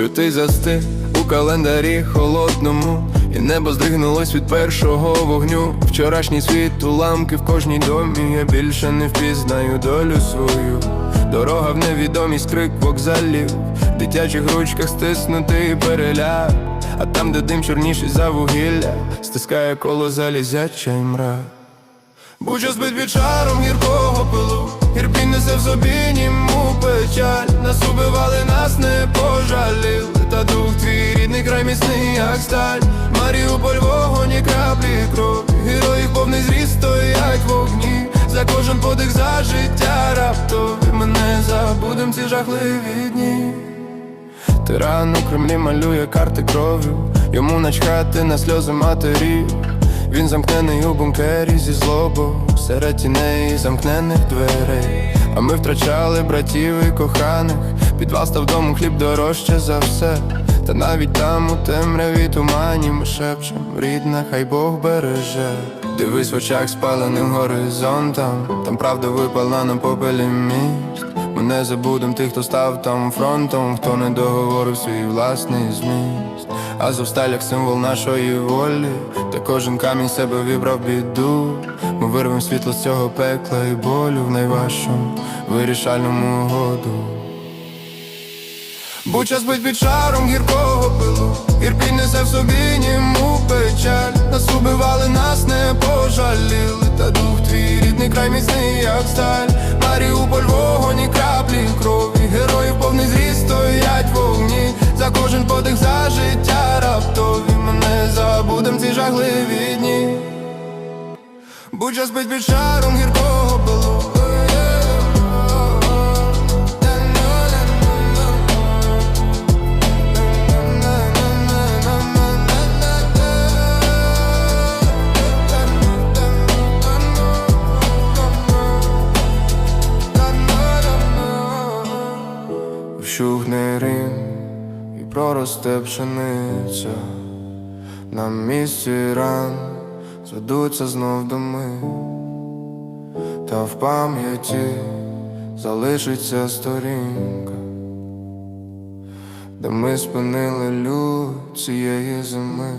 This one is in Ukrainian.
Лютий застиг у календарі холодному, і небо здригнулось від першого вогню. Вчорашній світ уламки в кожній домі. Я більше не впізнаю долю свою. Дорога в невідомість, крик вокзалів, в дитячих ручках стиснутий переляк. А там, де дим чорніший за вугілля, стискає коло залізяча і мрак. Буча спить під шаром гіркого пилу, Ірпінь несе в собі німу печаль. Нас убивали, нас не пожаліли. Міцний, як сталь. Маріуполь вогонь і краплі крові. Героїв повний зріст стоять в огні. За кожен подих за життя раптові. Ми не забудем ці жахливі дні. Тиран у Кремлі малює карти кров'ю, йому начхати на сльози матерів. Він замкнений у бункері зі злобою серед тіней замкнених дверей. А ми втрачали братів і коханих. Підвал став дому хліб дорожче за все. Та навіть там у темряві тумані ми шепчем рідна, хай Бог береже. Дивись в очах спаленим горизонтом, там правда випала на попелі міст. Ми не забудем тих, хто став там фронтом, хто не договорив свій власний зміст. А Азовсталь як символ нашої волі, та кожен камінь себе вібрав біду. Ми вирвем світло з цього пекла і болю в найважчому вирішальному году. Буча спить під шаром гіркого пилу, Ірпінь несе в собі німу печаль. Нас убивали, нас не пожаліли. Та дух твій рідний край міцний, як сталь. Маріуполь вогонь і краплі крові. Героїв повний зріст стоять вогні. За кожен подих за життя раптові. Ми не забудем ці жахливі дні. Буча спить під шаром гіркого пилу. Вщухне рим і проросте пшениця, на місці ран зведуться знов доми, та в пам'яті залишиться сторінка, де ми спинили люд цієї зими.